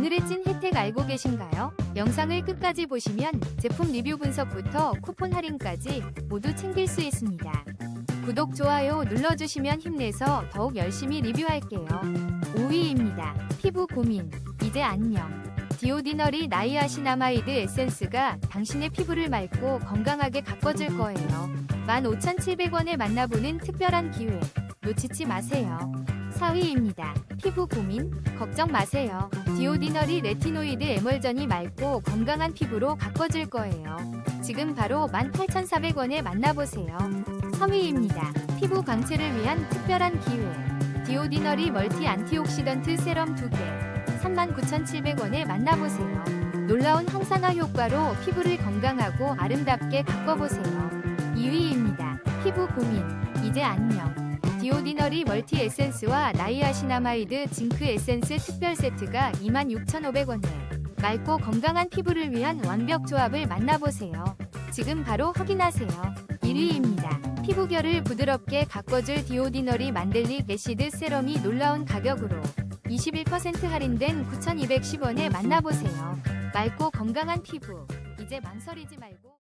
오늘의 찐 혜택 알고 계신가요? 영상을 끝까지 보시면 제품 리뷰 분석부터 쿠폰 할인까지 모두 챙길 수 있습니다. 구독, 좋아요 눌러주시면 힘내서 더욱 열심히 리뷰할게요. 5위입니다. 피부 고민, 이제 안녕. 디오디너리 나이아시나마이드 에센스가 당신의 피부를 맑고 건강하게 가꿔줄 거예요. 15,700원에 만나보는 특별한 기회. 놓치지 마세요. 4위입니다. 피부 고민? 걱정 마세요. 디오디너리 레티노이드 에멀전이 맑고 건강한 피부로 가꿔줄 거예요. 지금 바로 18,400원에 만나보세요. 3위입니다. 피부 광채를 위한 특별한 기회. 디오디너리 멀티 안티옥시던트 세럼 2개. 39,700원에 만나보세요. 놀라운 항산화 효과로 피부를 건강하고 아름답게 가꿔보세요. 2위입니다. 피부 고민. 이제 안녕. 디오디너리 멀티 에센스와 나이아시나마이드 징크 에센스 특별 세트가 26,500원에 맑고 건강한 피부를 위한 완벽 조합을 만나보세요. 지금 바로 확인하세요. 1위입니다. 피부결을 부드럽게 가꿔줄 디오디너리 만델릭 애시드 세럼이 놀라운 가격으로 21% 할인된 9,210원에 만나보세요. 맑고 건강한 피부. 이제 망설이지 말고